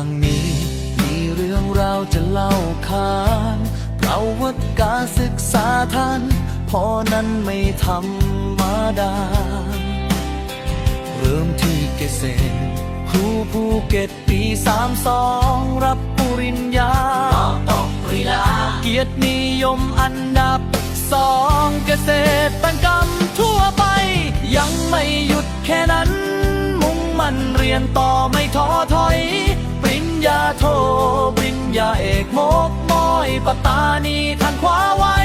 างนี้ มีเรื่องราวจะเล่าขานเราวัดกาศึกษาท่านพอนั้นไม่ธรรมดา เริ่มที่เกษตรครูภูเก็ตปีสามสองรับปริญญาตอกปริลา เกียรตินิยมอันดับสองเกษตรตันกรรมทั่วไป ยังไม่หยุดแค่นั้น มุ่งมั่นเรียนต่อไม่ท้อถอย ญาโทปริญญาเอกมกมอยปัตตานีทันคว้าไว้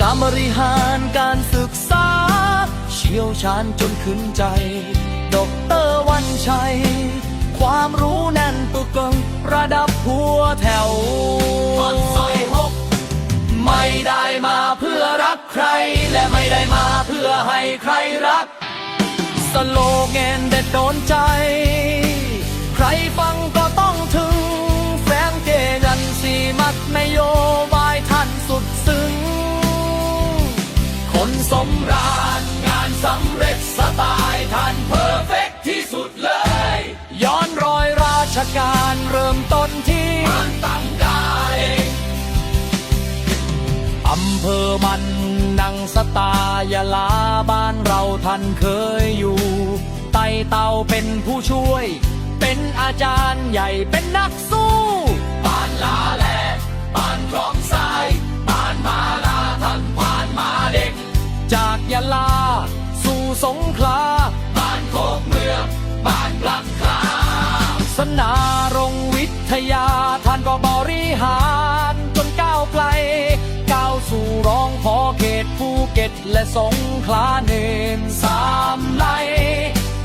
การบริหารการศึกษา เชี่ยวชาญจนขึ้นใจ ดกเตอรวันชัย ความรู้แน่นปึกเกิงระดับหัวแถวอดซอยหกไม่ได้มาเพื่อรักใคร และไม่ได้มาเพื่อให้ใครรัก สโลแกนเด็ดโดนใจ การเริ่มต้นที่มันตั้งกายอำเภอมันนังสตายาลาบ้านเราท่านเคยอยู่ ไต่เต่าเป็นผู้ช่วย เป็นอาจารย์ใหญ่เป็นนักสู้บ้านลาแลบ้านคลองทรายบ้านมาลาท่านผ่านมาเด็ก จากยาลาสู่สงขลา หารจนก้าวไกล ก้าวสู่รองพอเขตภูเก็ตและสงขลาเนมสามไล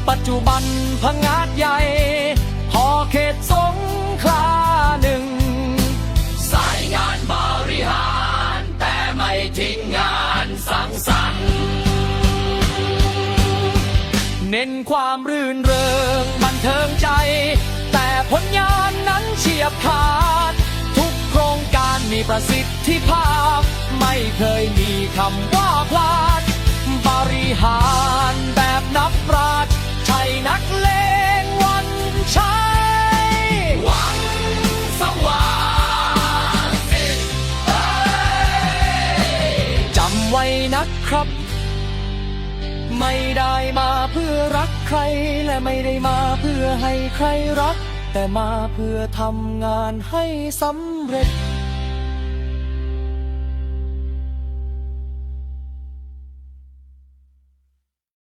ปัจจุบันพังงาดใหญ่พอเขตสงขลาหนึ่งสายงานบริหาร แต่ไม่ทิ้งงานสังสรรค์เน้นความรื่นเริงบันเทิงใจ แต่ผลงานนั้นเฉียบขาด มีประสิทธิภาพ ไม่เคยมีคำว่าพลาด บริหารแบบนับปราดใช่นักเลงวันชัยหวังสว่างสิทธิ์เอ้ยจำไว้นะครับ ไม่ได้มาเพื่อรักใคร และไม่ได้มาเพื่อให้ใครรัก แต่มาเพื่อทำงานให้สำเร็จ